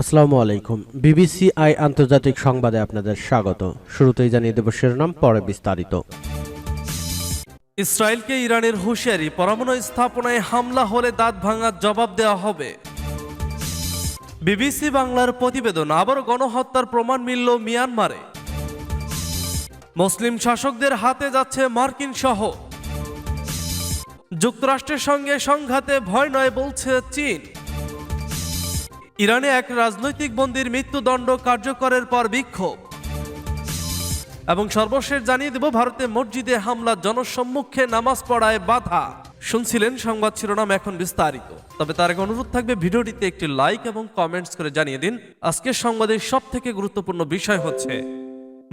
আসসালামু আলাইকুম। BBC I আন্তর্জাতিক সংবাদে আপনাদের স্বাগত। শুরুতেই জানিয়ে দেব শিরোনাম, পরে বিস্তারিত। ইসরায়েলকে ইরানের হুঁশিয়ারি, পরমাণু স্থাপনায় হামলা হলে দাঁত ভাঙার জবাব দেওয়া হবে। বিবিসি বাংলার প্রতিবেদন, আবারও গণহত্যার প্রমাণ মিলল মিয়ানমারে। মুসলিম শাসকদের হাতে যাচ্ছে মার্কিন সহ যুক্তরাষ্ট্রের সঙ্গে সংঘাতে ভয় নয় বলছে চীন। ইরানে এক রাজনৈতিক বন্দির মৃত্যুদণ্ড কার্যকরের পর বিক্ষোভ। এবং সর্বশেষ জানিয়ে দেব, ভারতে মসজিদে হামলা, জনসম্মুখে নামাজ পড়ায় বাধা। শুনছিলেন সংবাদ শিরোনাম এখন বিস্তারিত। তবে তার আগে অনুরোধ থাকবে, ভিডিওটিতে একটি লাইক এবং কমেন্টস করে জানিয়ে দিন। আজকের সংবাদের সব থেকে গুরুত্বপূর্ণ বিষয় হচ্ছে,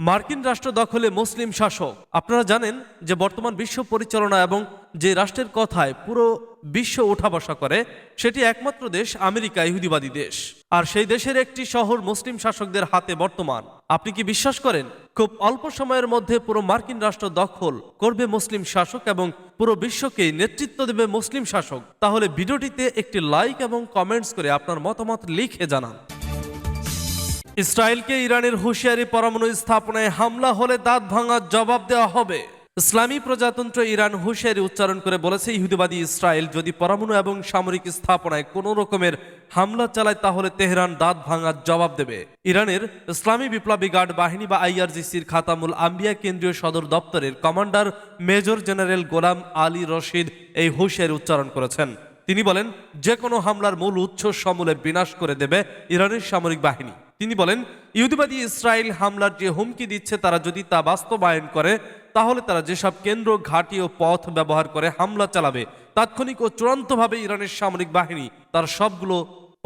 মার্কিন রাষ্ট্র দখলে মুসলিম শাসক। আপনারা জানেন যে বর্তমান বিশ্ব পরিচালনা এবং যে রাষ্ট্রের কথায় পুরো বিশ্ব ওঠা বসা করে, সেটি একমাত্র দেশ আমেরিকা ইহুদিবাদী দেশ। আর সেই দেশের একটি শহর মুসলিম শাসকদের হাতে বর্তমান। আপনি কি বিশ্বাস করেন, খুব অল্প সময়ের মধ্যে পুরো মার্কিন রাষ্ট্র দখল করবে মুসলিম শাসক এবং পুরো বিশ্বকে নেতৃত্ব দেবে মুসলিম শাসক? তাহলে ভিডিওটিতে একটি লাইক এবং কমেন্টস করে আপনার মতামত লিখে জানান। ইসরায়েলকে ইরানের হুঁশিয়ারি পরমাণু স্থাপনায় হামলা হলে দাঁত ভাঙার জবাব দেওয়া হবে। ইসলামী প্রজাতন্ত্র ইরান হুশিয়ারি উচ্চারণ করে বলেছে, ইহুদিবাদী ইসরায়েল যদি পরমাণু এবং সামরিক স্থাপনায় কোনো রকমের হামলা চালায়, তাহলে তেহরান দাঁত ভাঙার জবাব দেবে। ইরানের ইসলামী বিপ্লবী গার্ড বাহিনী বা আইআরজিসির খাতামুল আম্বিয়া কেন্দ্রীয় সদর দপ্তরের commander major general Golam Ali Rashid এই হুঁশিয়ারি উচ্চারণ করেছেন। তিনি বলেন, যে কোনো হামলার মূল উৎস সমূলে বিনাশ করে দেবে ইরানের সামরিক বাহিনী। তিনি বলেন, ইহুদিবাদী ইসরায়েল হামলার যে হুমকি দিচ্ছে তারা যদি তা বাস্তবায়ন করে, তাহলে তারা যেসব কেন্দ্র, ঘাঁটি ও পথ ব্যবহার করে হামলা চালাবে, তাৎক্ষণিক ও চূড়ান্তভাবে ইরানের সামরিক বাহিনী তার সবগুলো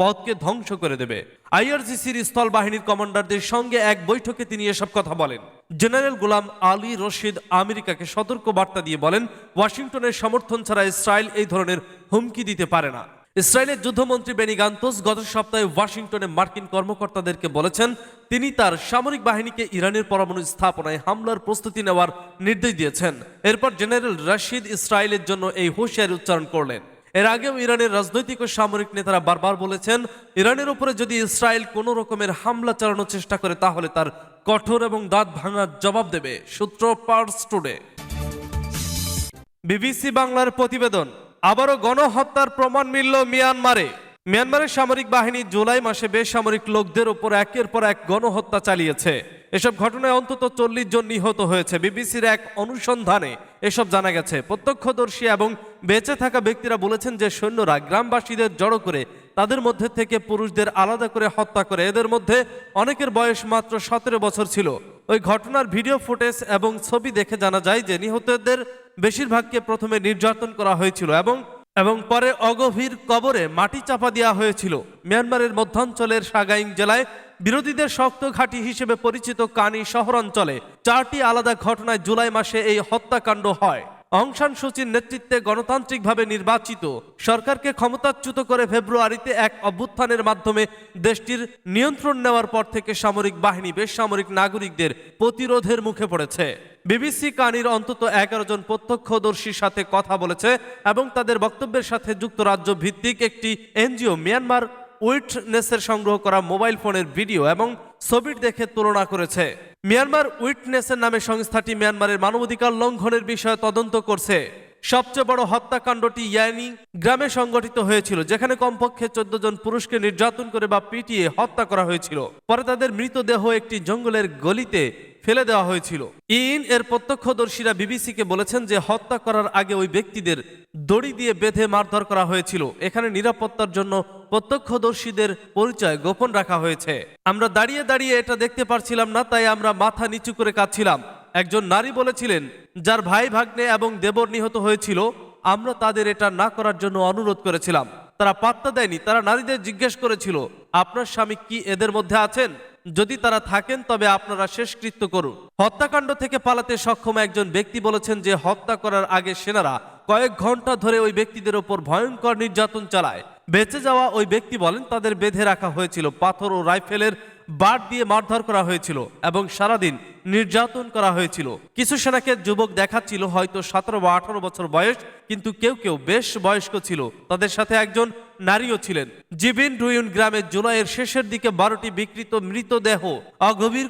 পথকে ধ্বংস করে দেবে। আইআরজিসির স্থল বাহিনীর কমান্ডারদের সঙ্গে এক বৈঠকে তিনি এসব কথা বলেন। জেনারেল গোলাম আলী রশিদ আমেরিকাকে সতর্ক বার্তা দিয়ে বলেন, ওয়াশিংটনের সমর্থন ছাড়া ইসরায়েল এই ধরনের হুমকি দিতে পারে না। ইসরায়েলের যুদ্ধমন্ত্রী বেনি গান্তোস গত সপ্তাহে ওয়াশিংটনে মার্কিন কর্মকর্তাদেরকে বলেছেন, তিনি তার সামরিক বাহিনীকে ইরানের পরমাণু স্থাপনায় হামলার প্রস্তুতি নেওয়ার নির্দেশ দিয়েছেন। এরপর জেনারেল রাশিদ ইসরায়েলের জন্য এই হুঁশিয়ারি উচ্চারণ করলেন। এর আগেও ইরানের রাজনৈতিক ও সামরিক নেতারা বারবার বলেছেন, ইরানের উপরে যদি ইসরায়েল কোনো রকমের হামলা চালানোর চেষ্টা করে, তাহলে তার কঠোর এবং দাঁত ভাঙার জবাব দেবে, সূত্র পার্স টুডে। বিবিসি বাংলার প্রতিবেদন। আবারও গণহত্যার প্রমাণ মিলল মিয়ানমারে। মিয়ানমারের সামরিক বাহিনী জুলাই মাসে বেসামরিক লোকদের উপর একের পর এক গণহত্যা চালিয়েছে। এসব ঘটনায় অন্তত চল্লিশ জন নিহত হয়েছে। বিবিসির এক অনুসন্ধানে এসব জানা গেছে। প্রত্যক্ষদর্শী এবং বেঁচে থাকা ব্যক্তিরা বলেছেন যে সৈন্যরা গ্রামবাসীদের জড়ো করে তাদের মধ্যে থেকে পুরুষদের আলাদা করে হত্যা করে। এদের মধ্যে অনেকের বয়স মাত্র সতেরো বছর ছিল। ওই ঘটনার ভিডিও ফুটেজ এবং ছবি দেখে জানা যায় যে নিহতদের বেশিরভাগকে প্রথমে নির্যাতন করা হয়েছিল এবং এবং পরে অগভীর কবরে মাটি চাপা দেওয়া হয়েছিল। মিয়ানমারের মধ্যাঞ্চলের সাগাইং জেলায় বিরোধীদের শক্ত ঘাঁটি হিসেবে পরিচিত কানি শহরাঞ্চলে চারটি আলাদা ঘটনায় জুলাই মাসে এই হত্যাকাণ্ড হয়। অংশান সূচির নেতৃত্বে গণতান্ত্রিকভাবে নির্বাচিত। সরকারকে ক্ষমতাচ্যুত করে ফেব্রুয়ারিতে এক অভ্যুত্থানের মাধ্যমে দেশটির নিয়ন্ত্রণ নেওয়ার পর থেকে সামরিক বাহিনী বেসামরিক নাগরিকদের প্রতিরোধের মুখে পড়েছে। বিবিসি কানির অন্তত এগারো জন প্রত্যক্ষদর্শীর সাথে কথা বলেছে এবং তাদের বক্তব্যের সাথে যুক্তরাজ্য ভিত্তিক একটি এনজিও, মিয়ানমার উইটনেসের সংগ্রহ করা মোবাইল ফোনের ভিডিও এবং ছবির দেখে তুলনা করেছে। মিয়ানমার উইটনেসের নামে সংস্থাটি মিয়ানমারের মানবাধিকার লঙ্ঘনের বিষয়ে তদন্ত করছে। সবচেয়ে বড় হত্যাকাণ্ডটি ইয়ানি গ্রামে সংগঠিত হয়েছিল, যেখানে কমপক্ষে চোদ্দ জন পুরুষকে নির্যাতন করে বা পিটিয়ে হত্যা করা হয়েছিল। পরে তাদের মৃতদেহ একটি জঙ্গলের গলিতে ফেলে দেওয়া হয়েছিল। ইন এর প্রত্যক্ষদর্শীরা বিবিসিকে বলেছেন যে হত্যা করার আগে ওই ব্যক্তিদের দড়ি দিয়ে বেঁধে মারধর করা হয়েছিল। এখানে নিরাপত্তার জন্য প্রত্যক্ষদর্শীদের পরিচয় গোপন রাখা হয়েছে। আমরা দাঁড়িয়ে দাঁড়িয়ে এটা দেখতে পারছিলাম না, তাই আমরা মাথা নিচু করে কাঁদছিলাম। একজন নারী বলেছিলেন, যার ভাই ভাগ্নে এবং দেবর নিহত হয়েছিল, আমরা তাদের এটা না করার জন্য অনুরোধ করেছিলাম। তারা পাত্তা দেয়নি, তারা নারীদের জিজ্ঞেস করেছিল, আপনার স্বামী কি এদের মধ্যে আছেন? যদি তারা থাকেন, তবে আপনারা শেষকৃত্য করুন। হত্যাকাণ্ড থেকে পালাতে সক্ষম একজন ব্যক্তি বলেছেন যে, হত্যা করার আগে সেনারা কয়েক ঘণ্টা ধরে ওই ব্যক্তিদের ওপর ভয়ঙ্কর নির্যাতন চালায়। বেঁচে যাওয়া ওই ব্যক্তি বলেন, তাদের বেঁধে রাখা হয়েছিল, পাথর ও রাইফেলের বার দিয়ে মারধর করা হয়েছিল এবং সারাদিন নির্যাতন করা হয়েছিল। কিছু সেনাকে যুবক দেখাচ্ছিল, হয়তো সতেরো বা আঠারো বছর বয়স, কিন্তু কেউ কেউ বেশ বয়স্ক ছিল। তাদের সাথে একজন নারীও ছিলেন। জিবিন রুইন গ্রামে জুলাইয়ের শেষের দিকে বারোটি বিকৃত মৃতদেহ অগভীর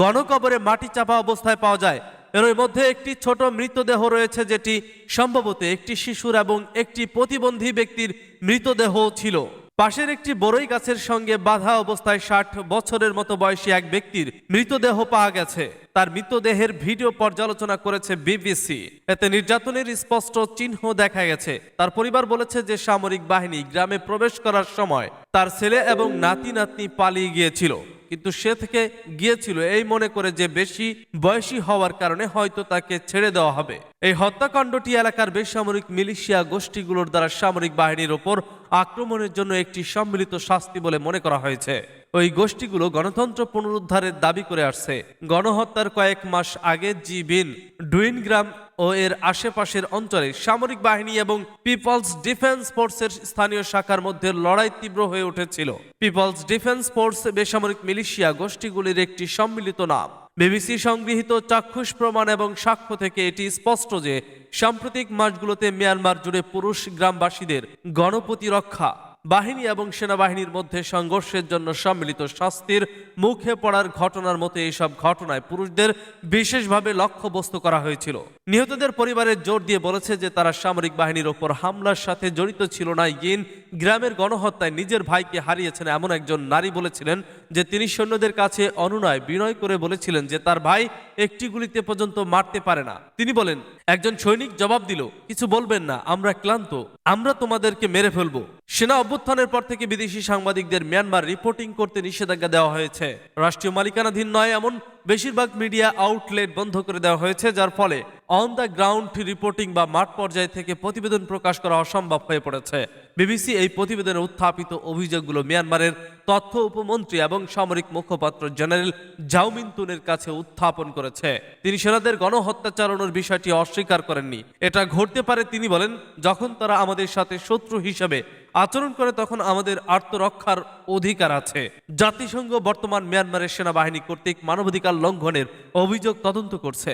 গণকবরে মাটি চাপা অবস্থায় পাওয়া যায়। এর মধ্যে একটি ছোট মৃতদেহ রয়েছে যেটি সম্ভবত একটি শিশুর এবং একটি প্রতিবন্ধী ব্যক্তির মৃতদেহ ছিল। পাশের একটি বড়ই গাছের সঙ্গে বাঁধা অবস্থায় ষাট বছরের মতো বয়সী এক ব্যক্তির মৃতদেহ পাওয়া গেছে। তার মৃতদেহের ভিডিও পর্যালোচনা করেছে বিবিসি। এতে নির্যাতনের স্পষ্ট চিহ্ন দেখা গেছে। তার পরিবার বলেছে যে সামরিক বাহিনী গ্রামে প্রবেশ করার সময় তার ছেলে এবং নাতি নাতনি পালিয়ে গিয়েছিল। কিন্তু সে থেকে গিয়েছিল এই মনে করে যে বেশি বয়সী হওয়ার কারণে হয়তো তাকে ছেড়ে দেওয়া হবে। এই হত্যাকাণ্ডটি এলাকার বেসামরিক মিলিশিয়া গোষ্ঠীগুলোর দ্বারা সামরিক বাহিনীর ওপর আক্রমণের জন্য একটি সম্মিলিত শাস্তি বলে মনে করা হয়েছে। ওই গোষ্ঠীগুলো গণতন্ত্র পুনরুদ্ধারের দাবি করে আসছে। গণহত্যার কয়েক মাস আগে জি বিন ডুইন গ্রাম ও এর আশেপাশের অঞ্চলে সামরিক বাহিনী এবং পিপলস ডিফেন্স ফোর্সের স্থানীয় শাখার মধ্যে লড়াই তীব্র হয়ে উঠেছিল। পিপলস ডিফেন্স ফোর্স বেসামরিক মিলিশিয়া গোষ্ঠীগুলির একটি সম্মিলিত নাম। বিবিসি সংগৃহীত চাক্ষুষ প্রমাণ এবং সাক্ষ্য থেকে এটি স্পষ্ট যে, সাম্প্রতিক মাসগুলোতে মিয়ানমার জুড়ে পুরুষ গ্রামবাসীদের গণপতি রক্ষা বাহিনী এবং সেনাবাহিনীর মধ্যে সংঘর্ষের জন্য সম্মিলিত শাস্তির মুখে পড়ার ঘটনার মতো এইসব ঘটনায় পুরুষদের বিশেষভাবে লক্ষ্যবস্তু করা হয়েছিল। নিহতদের পরিবারের জোর দিয়ে বলেছে যে তারা সামরিক বাহিনীর ওপর হামলার সাথে জড়িত ছিল না। ইন গ্রামের গণহত্যায় নিজের ভাইকে হারিয়েছেন এমন একজন নারী বলেছিলেন যে তিনি সৈন্যদের কাছে অনুনয় বিনয় করে বলেছিলেন যে তার ভাই একটি গুলিতে পর্যন্ত মারতে পারে না। তিনি বলেন, একজন সৈনিক জবাব দিল, কিছু বলবেন না, আমরা ক্লান্ত, আমরা তোমাদেরকে মেরে ফেলব। সেনা অভ্যুত্থানের পর থেকে বিদেশি সাংবাদিকদের মিয়ানমার রিপোর্টিং করতে নিষেধাজ্ঞা দেওয়া হয়েছে। রাষ্ট্রীয় মালিকানাধীন নয় এমন বেশিরভাগ মিডিয়া আউটলেট বন্ধ করে দেওয়া হয়েছে, যার ফলে অন দ্য গ্রাউন্ড রিপোর্টিং বা মাঠ পর্যায় থেকে প্রতিবেদন প্রকাশ করা অসম্ভব হয়ে পড়েছে। বিবিসি এই প্রতিবেদনে উত্থাপিত অভিযোগগুলো মিয়ানমারের তথ্য উপমন্ত্রী এবং সামরিক মুখপাত্র জেনারেল জাউমিন তুনের কাছে উত্থাপন করেছে। তিনি সেনাদের গণহত্যা চালানোর বিষয়টি অস্বীকার করেননি। এটা ঘটতে পারে, তিনি বলেন, যখন তারা আমাদের সাথে শত্রু হিসাবে আচরণ করে তখন আমাদের আত্মরক্ষার অধিকার আছে। জাতিসংঘ বর্তমান মিয়ানমারের সেনাবাহিনী কর্তৃক মানবাধিকার লঙ্ঘনের অভিযোগ তদন্ত করছে।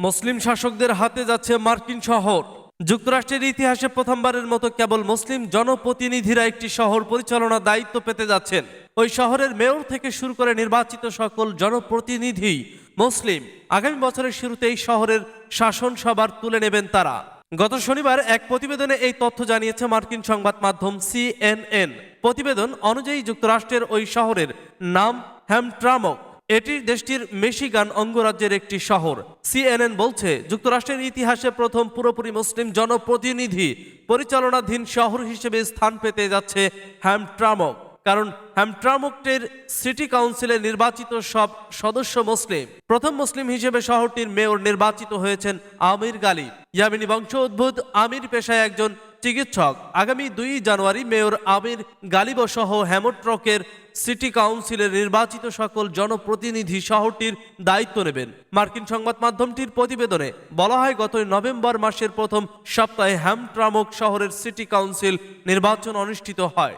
মুসলিম শাসকদের হাতে যাচ্ছে মার্কিন শহর। যুক্তরাষ্ট্রের ইতিহাসে প্রথমবারের মতো কেবল মুসলিম জনপ্রতিনিধিরা একটি শহর পরিচালনার দায়িত্ব পেতে যাচ্ছেন। ওই শহরের মেয়র থেকে শুরু করে নির্বাচিত সকল জনপ্রতিনিধি মুসলিম। আগামী বছরের শুরুতে এই শহরের শাসন সবার তুলে নেবেন তারা। গত শনিবার এক প্রতিবেদনে এই তথ্য জানিয়েছে মার্কিন সংবাদ মাধ্যম সিএনএন। প্রতিবেদন অনুযায়ী যুক্তরাষ্ট্রের ওই শহরের নাম হ্যামট্রামক। এটি দেশটির মেশিগান অঙ্গরাজ্যের একটি শহর। সিএনএন বলছে, যুক্তরাষ্ট্রের ইতিহাসে প্রথম পুরোপুরি মুসলিম জনপ্রতিনিধি পরিচালনাধীন শহর হিসেবে স্থান পেতে যাচ্ছে হ্যামট্রামক। কারণ হ্যামট্রামুক্টের সিটি কাউন্সিলে নির্বাচিত সব সদস্য মুসলিম। প্রথম মুসলিম হিসেবে শহরটির মেয়র নির্বাচিত হয়েছেন আমির গালি। ইয়ামিনী বংশ উদ্ভূত আমির পেশায় একজন চিকিৎসক। আগামী দুই জানুয়ারি মেয়র আমির গালিব সহ হ্যামট্রকের সিটি কাউন্সিলের নির্বাচিত সকল জনপ্রতিনিধি শহরটির দায়িত্ব নেবেন। মার্কিন সংবাদ মাধ্যমটির প্রতিবেদনে বলা হয়, গত নভেম্বর মাসের প্রথম সপ্তাহে হ্যামট্রামক শহরের সিটি কাউন্সিল নির্বাচন অনুষ্ঠিত হয়।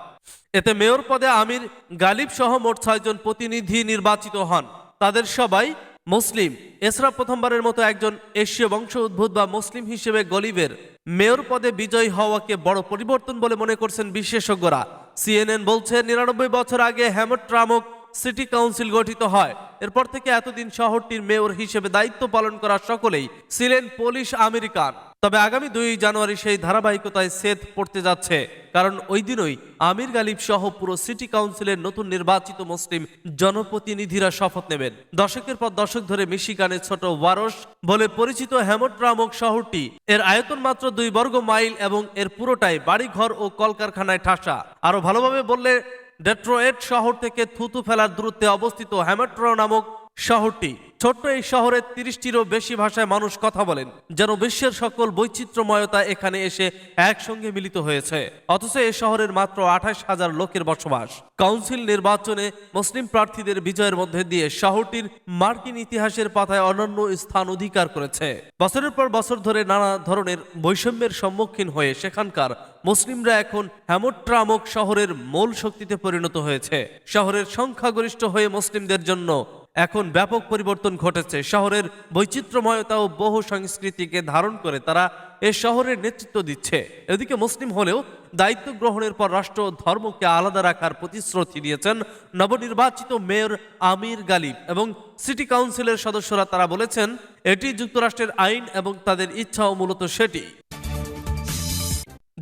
এতে মেয়র পদে আমির গালিব সহ মোট ছয়জন প্রতিনিধি নির্বাচিত হন। তাদের সবাই মুসলিম। এছাড়া প্রথমবারের মতো একজন এশীয় বংশ উদ্ভূত বা মুসলিম হিসেবে গলিবের মেয়র পদে বিজয়ী হওয়াকে বড় পরিবর্তন বলে মনে করছেন বিশেষজ্ঞরা। সিএনএন বলছে, নিরানব্বই বছর আগে হ্যামট্রামক সিটি কাউন্সিল গঠিত হয়। এরপর থেকে এতদিন শহরটির মেয়র হিসেবে দায়িত্ব পালন করা সকলেই ছিলেন পোলিশ আমেরিকান। তবে আগামী দুই জানুয়ারি সেই ধারাবাহিকতায় সেদ পড়তে যাচ্ছে। কারণ ওই দিনই আমির গালিব সহ পুরো সিটি কাউন্সিলের নতুন নির্বাচিত মুসলিম জনপ্রতিনিধিরা শপথ নেবেন। দশকের পর দশক ধরে মিশিগানের ছোট ওয়ারস বলে পরিচিত হ্যামট্রামক শহরটি। এর আয়তন মাত্র দুই বর্গ মাইল এবং এর পুরোটাই বাড়িঘর ও কলকারখানায় ঠাসা। আরও ভালোভাবে বললে ডেট্রোয়েট শহর থেকে থুতু ফেলার দূরত্বে অবস্থিত হ্যামেট্রো নামক শহরটি। ছোট্ট এই শহরে তিরিশটিরও বেশি ভাষায় মানুষ কথা বলেন, যেন বিশ্বের সকল বৈচিত্র্যময়তা এখানে এসে একসঙ্গে মিলিত হয়েছে। অথচ এ শহরের মাত্র আঠাশ হাজার লোকের বসবাস। কাউন্সিল নির্বাচনে মুসলিম প্রার্থীদের বিজয়ের মধ্যে দিয়ে শহরটির মার্কিন ইতিহাসের পাতায় অনন্য স্থান অধিকার করেছে। বছরের পর বছর ধরে নানা ধরনের বৈষম্যের সম্মুখীন হয়ে সেখানকার মুসলিমরা এখন হ্যামোট্রামক শহরের মূল শক্তিতে পরিণত হয়েছে। শহরের সংখ্যাগরিষ্ঠ হয়ে মুসলিমদের জন্য এখন ব্যাপক পরিবর্তন ঘটেছে। শহরের বৈচিত্র্যময়তা ও বহু সংস্কৃতিকে ধারণ করে তারা এ শহরের নেতৃত্ব দিচ্ছে। এদিকে মুসলিম হলেও দায়িত্ব গ্রহণের পর রাষ্ট্র ধর্মকে আলাদা রাখার প্রতিশ্রুতি দিয়েছেন নবনির্বাচিত মেয়র আমির গালিব এবং সিটি কাউন্সিলের সদস্যরা তারা বলেছেন, এটি যুক্তরাষ্ট্রের আইন এবং তাদের ইচ্ছাও মূলত সেটি।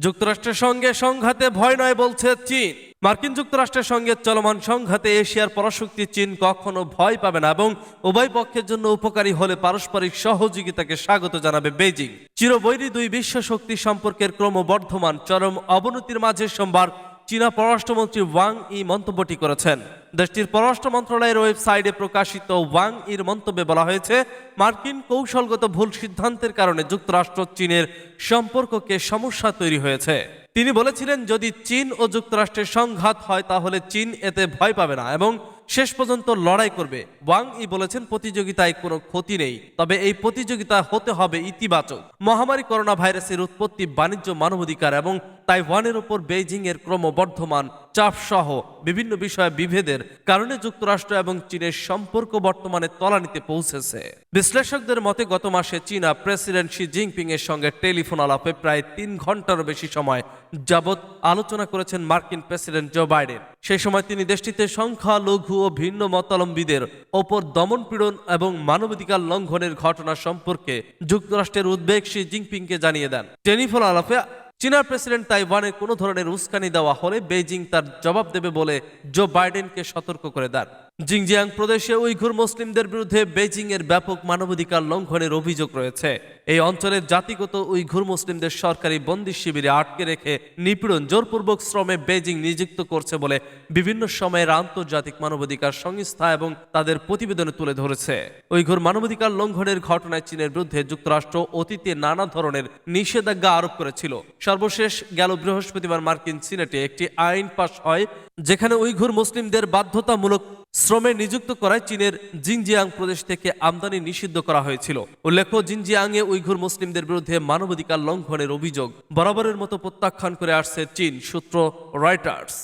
যুক্তরাষ্ট্রের সঙ্গে সংঘাতে ভয় নয় বলছে চীন। মার্কিন যুক্তরাষ্ট্রের সঙ্গে চলমান সংঘাতে এশিয়ার পরাশক্তি চীন কখনো ভয় পাবে না এবং উভয় পক্ষের জন্য উপকারী হলে পারস্পরিক সহযোগিতাকে স্বাগত জানাবে বেজিং চিরবৈরী দুই বিশ্ব শক্তি সম্পর্কের ক্রমবর্ধমান চরম অবনতির মাঝে সোমবার চীনা পররাষ্ট্রমন্ত্রী ওয়াং ই মন্তব্যটি করেছেন। দেশটির পররাষ্ট্র মন্ত্রণালয়ের ওয়েবসাইটে প্রকাশিত ওয়াং ইর মন্তব্যে বলা হয়েছে, মার্কিন কৌশলগত ভুল সিদ্ধান্তের কারণে যুক্তরাষ্ট্র চীনের সম্পর্ককে সমস্যা তৈরি হয়েছে। তিনি বলেছিলেন, যদি চীন ও যুক্তরাষ্ট্রের সংঘাত হয়, তাহলে চীন এতে ভয় পাবে না এবং শেষ পর্যন্ত লড়াই করবে। ওয়াং ই বলেছেন, প্রতিযোগিতায় কোনো ক্ষতি নেই, তবে এই প্রতিযোগিতা হতে হবে ইতিবাচক। মহামারী করোনা ভাইরাসের উৎপত্তি বাণিজ্য মানবাধিকার এবং তাইওয়ানের উপর বেইজিং এর ক্রমবর্ধমান চাপ সহ বিভিন্ন বিষয়ে বিভেদের কারণে যুক্তরাষ্ট্র এবং চীনের সম্পর্ক বর্তমানে তলানিতে পৌঁছেছে। বিশ্লেষকদের মতে, গত মাসে চীনা প্রেসিডেন্ট শি জিনপিং এর সঙ্গে টেলিফোন আলাপে প্রায় তিন ঘন্টারও বেশি সময় যাবৎ আলোচনা করেছেন মার্কিন প্রেসিডেন্ট জো বাইডেন। সেই সময় তিনি দেশটিতে সংখ্যালঘু ও ভিন্ন মতাবলম্বীদের ওপর দমনপীড়ন এবং মানবাধিকার লঙ্ঘনের ঘটনা সম্পর্কে যুক্তরাষ্ট্রের উদ্বেগ শি জিনপিংকে জানিয়ে দেন। টেলিফোন আলাপে চীনার প্রেসিডেন্ট তাইওয়ানে কোনো ধরনের উস্কানি দেওয়া হলে বেইজিং তার জবাব দেবে বলে জো বাইডেনকে সতর্ক করে দেন। জিংজিয়াং প্রদেশে উইঘুর মুসলিমদের বিরুদ্ধে বেইজিং এর ব্যাপক মানবাধিকার লঙ্ঘনের অভিযোগ রয়েছে। এই অঞ্চলের জাতিগত উইঘুর মুসলিমদের সরকারি বন্দি শিবিরে আটকে রেখে নিপীড়ন, জোরপূর্বক শ্রমে বেইজিং নিযুক্ত করছে বলে বিভিন্ন সময়ের আন্তর্জাতিক মানবাধিকার সংস্থা এবং তাদের প্রতিবেদনে তুলে ধরেছে। উইঘুর মানবাধিকার লঙ্ঘনের ঘটনায় চীনের বিরুদ্ধে যুক্তরাষ্ট্র অতীতে নানা ধরনের নিষেধাজ্ঞা আরোপ করেছিল। সর্বশেষ গেল বৃহস্পতিবার মার্কিন সিনেটে একটি আইন পাশ হয়, যেখানে উইঘুর মুসলিমদের বাধ্যতামূলক শ্রমে নিযুক্ত করায় চীনের জিনজিয়াং প্রদেশ থেকে আমদানি নিষিদ্ধ করা হয়েছিল। উল্লেখ্য, জিনজিয়াংয়ে উইঘুর মুসলিমদের বিরুদ্ধে মানবাধিকার লঙ্ঘনের অভিযোগ। বরাবরের মতো প্রত্যাখ্যান করে আসছে চীন, সূত্র রয়টার্স।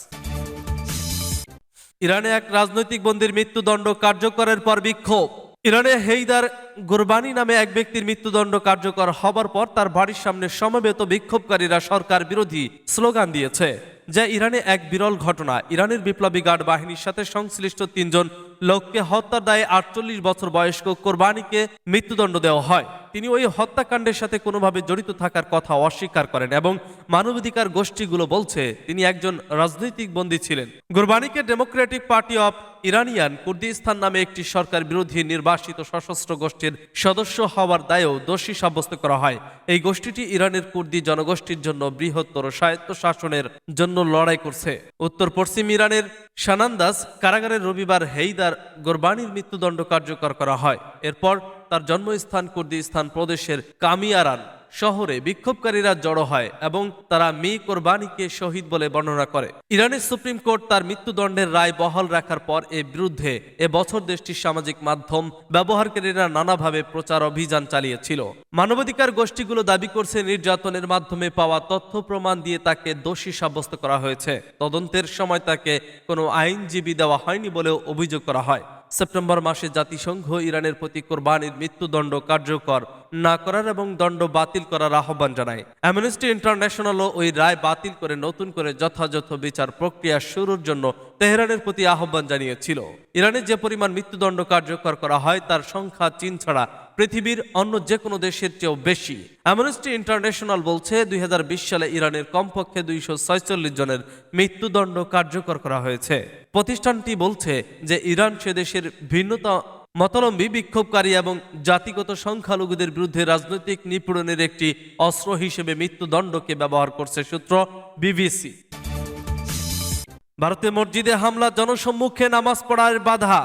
ইরানে এক রাজনৈতিক বন্দীর মৃত্যুদণ্ড কার্যকরের পর বিক্ষোভ। ইরানে হেইদার গুরবানি নামে এক ব্যক্তির মৃত্যুদণ্ড কার্যকর হবার পর তার বাড়ির সামনে সমবেত বিক্ষোভকারীরা সরকার বিরোধী স্লোগান দিয়েছে। যা ইরানে এক বিরল ঘটনা। ইরানের বিপ্লবী গার্ড বাহিনীর সাথে সংশ্লিষ্ট তিনজন লোককে হত্যার দায়ে আটচল্লিশ বছর বয়স্ক কোরবানিকে মৃত্যুদণ্ড দেওয়া হয়। তিনি ওই হত্যাকাণ্ডের সাথে কোনোভাবে জড়িত থাকার কথা অস্বীকার করেন এবং মানবাধিকার গোষ্ঠীগুলো বলছে তিনি একজন রাজনৈতিক বন্দী ছিলেন। গুরবানিকে Democratic party of Iranian Kurdistan নামে একটি সরকার বিরোধী নির্বাসিত সশস্ত্র গোষ্ঠীর সদস্য হওয়ার দায়েও দোষী সাব্যস্ত করা হয়। এই গোষ্ঠীটি ইরানের কুর্দি জনগোষ্ঠীর জন্য বৃহত্তর স্বায়ত্ত শাসনের জন্য লড়াই করছে। উত্তর পশ্চিম ইরানের সানান্দাস কারাগারের রবিবার হেইদার গোরবানির মৃত্যুদণ্ড কার্যকর করা হয়। এরপর তার জন্মস্থান কুর্দিস্তান প্রদেশের কামিয়ারান। শহরে বিক্ষোভকারীরা জড়ো হয় এবং তারা মি কোরবানিকে শহীদ বলে বর্ণনা করে। ইরানের সুপ্রিম কোর্ট তার মৃত্যুদণ্ডের রায় বহাল রাখার পর এর বিরুদ্ধে এ বছর দেশটির সামাজিক মাধ্যম ব্যবহারকারীরা নানাভাবে প্রচার অভিযান চালিয়েছিল। মানবাধিকার গোষ্ঠীগুলো দাবি করছে নির্যাতনের মাধ্যমে পাওয়া তথ্য প্রমাণ দিয়ে তাকে দোষী সাব্যস্ত করা হয়েছে। তদন্তের সময় তাকে কোনো আইনজীবী দেওয়া হয়নি বলেও অভিযোগ করা হয়। সেপ্টেম্বর মাসে জাতিসংঘ ইরানের প্রতি কোরবানির মৃত্যুদণ্ড কার্যকর না করার এবং দণ্ড বাতিল করার আহ্বান জানায়। অ্যামনেস্টি ইন্টারন্যাশনালও ওই রায় বাতিল করে নতুন করে যথাযথ বিচার প্রক্রিয়া শুরুর জন্য তেহরানের প্রতি আহ্বান জানিয়েছিল। ইরানের যে পরিমাণ মৃত্যুদণ্ড কার্যকর করা হয়, তার সংখ্যা চীন ছাড়া পৃথিবীর অন্য যে কোনো দেশের চেয়েও বেশি। অ্যামনেস্টি ইন্টারন্যাশনাল বলছে, দুই হাজার বিশ সালে ইরানের কমপক্ষে দুইশো জনের মৃত্যুদণ্ড কার্যকর করা হয়েছে। প্রতিষ্ঠানটি বলছে যে, ইরান সে দেশের ভিন্নতা মতলম্বী বিক্ষোভকারী এবং জাতিগত সংখ্যালঘুদের বিরুদ্ধে রাজনৈতিক নিপীড়নের একটি অস্ত্র হিসেবে মৃত্যুদণ্ডকে ব্যবহার করছে সূত্র বিবিসি। ভারতে মসজিদে হামলা, জনসম্মুখে নামাজ পড়ার বাধা।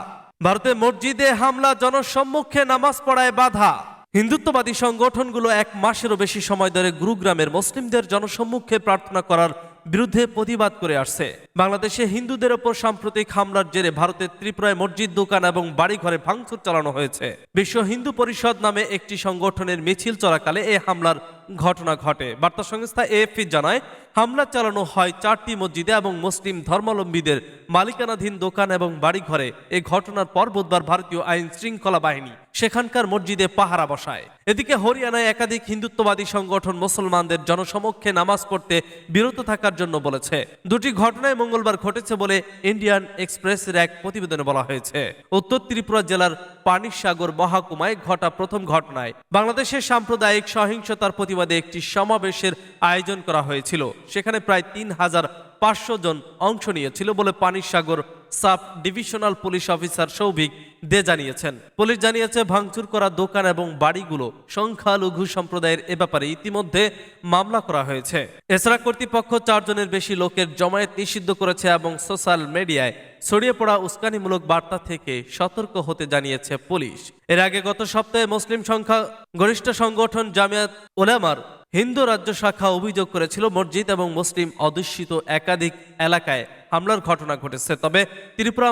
ভারতে মসজিদে হামলা, জনসম্মুখে নামাজ পড়ায় বাধা। হিন্দুত্ববাদী সংগঠনগুলো এক মাসেরও বেশি সময় ধরে গুরুগ্রামের মুসলিমদের জনসম্মুখে প্রার্থনা করার বিরুদ্ধে প্রতিবাদ করে আসছে। বাংলাদেশে হিন্দুদের ওপর সাম্প্রতিক হামলার জেরে ভারতের ত্রিপুরায় মসজিদ, দোকান এবং বাড়িঘরে ভাঙচুর চালানো হয়েছে। বিশ্ব হিন্দু পরিষদ নামে একটি সংগঠনের মিছিল চলাকালে এই হামলার ঘটনা ঘটে। বার্তা সংস্থা এএফপি জানায়, হামলা চালানো হয় চারটি মসজিদে এবং মুসলিম ধর্মাবলম্বীদের মালিকানাধীন দোকান এবং বাড়িঘরে। এই ঘটনার পর বুধবার ভারতীয় আইন শৃঙ্খলা বাহিনী সেখানকার মসজিদে পাহারা বসায়। এদিকে হরিয়ানায় একাধিক হিন্দুত্ববাদী সংগঠন মুসলমানদের জনসমক্ষে নামাজ পড়তে বিরত থাকার জন্য বলেছে। দুটি ঘটনায় মঙ্গলবার ঘটেছে বলে ইন্ডিয়ান এক্সপ্রেসের এক প্রতিবেদনে বলা হয়েছে। উত্তর ত্রিপুরা জেলার পানিসাগর মহাকুমায় ঘটা প্রথম ঘটনায়। বাংলাদেশের সাম্প্রদায়িক সহিংসতার প্রতিবাদে একটি সমাবেশের আয়োজন করা হয়েছিল। সেখানে প্রায় তিন হাজার পাঁচশো জন অংশ নিয়েছিল বলে Panisagar sub divisional police officer Souvik Dey জানিয়েছেন। পুলিশ জানিয়েছে, ভাঙচুর করা দোকান এবং বাড়িগুলো সংখ্যালঘু সম্প্রদায়ের এ ব্যাপারে ইতিমধ্যে মামলা করা হয়েছে। এছাড়া কর্তৃপক্ষ চারজনের বেশি লোকের জমায়েত নিষিদ্ধ করেছে এবং সোশ্যাল মিডিয়ায় ছড়িয়ে পড়া উস্কানিমূলক বার্তা থেকে সতর্ক হতে জানিয়েছে পুলিশ। এর আগে গত সপ্তাহে মুসলিম সংখ্যা গরিষ্ঠ সংগঠন জামিয়াত ওলামার হিন্দু রাজ্য শাখা অভিযোগ করেছিল মসজিদ এবং মুসলিম অধ্যুষিত একাধিক এলাকায় হামলার ঘটনা ঘটেছে। তবে ত্রিপুরা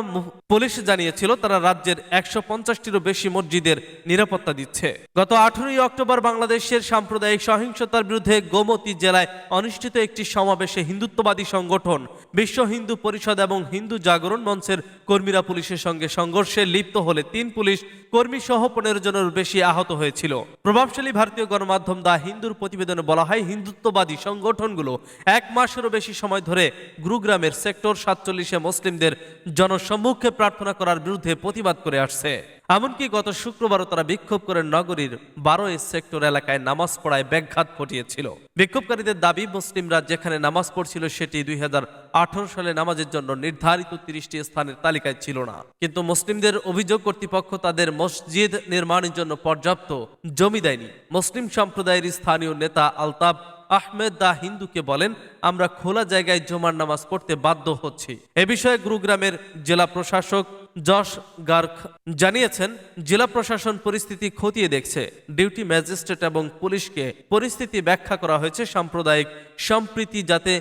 পুলিশ জানিয়েছিল, তারা রাজ্যের একশো পঞ্চাশটিরও বেশি মসজিদের নিরাপত্তা দিচ্ছে। গত আঠেরোই অক্টোবর বাংলাদেশের সাম্প্রদায়িক সহিংসতার বিরুদ্ধে গোমতী জেলায় অনুষ্ঠিত একটি সমাবেশে হিন্দুত্ববাদী সংগঠন, বিশ্ব হিন্দু পরিষদ এবং হিন্দু জাগরণ মঞ্চের কর্মীরা পুলিশের সঙ্গে সংঘর্ষে লিপ্ত হলে তিন পুলিশ কর্মী সহ পনেরো জনের বেশি আহত হয়েছিল। প্রভাবশালী ভারতীয় গণমাধ্যম দা হিন্দুর প্রতিবেদনে বলা হয়, হিন্দুত্ববাদী সংগঠনগুলো এক মাসেরও বেশি সময় ধরে গুরুগ্রামের সেক্টর সাতচল্লিশে মুসলিমদের জনসম্মুখে প্রার্থনা করার বিরুদ্ধে প্রতিবাদ করে আসছে। এমনকি গত শুক্রবারও তারা বিক্ষোভ করে নগরীর বারো সেক্টর এলাকায় নামাজ পড়ায় ব্যাঘাত ঘটিয়েছিল। বিক্ষোভকারীদের দাবি, মুসলিমরা যেখানে নামাজ পড়ছিল সেটি দুই হাজার আঠারো সালে নামাজের জন্য নির্ধারিত তিরিশটি স্থানের তালিকায় ছিল না। কিন্তু মুসলিমদের অভিযোগ কর্তৃপক্ষ তাদের মসজিদ নির্মাণের জন্য পর্যাপ্ত জমি দেয়নি। মুসলিম সম্প্রদায়ের স্থানীয় নেতা আলতাব আহমেদ দা হিন্দুকে বলেন, আমরা খোলা জায়গায় জমার নামাজ পড়তে বাধ্য হচ্ছি। এ বিষয়ে গুরুগ্রামের জেলা প্রশাসক যশ গার্ক জানিয়েছেন, জেলা প্রশাসন পরিস্থিতি খতিয়ে দেখছে। ডিউটি ম্যাজিস্ট্রেট এবং পুলিশকে পরিস্থিতি ব্যাখ্যা করা হয়েছে সাম্প্রদায়িক সম্প্রীতি যাতে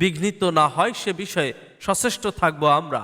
বিঘ্নিত না হয়, সে বিষয়ে সচেষ্ট থাকব আমরা।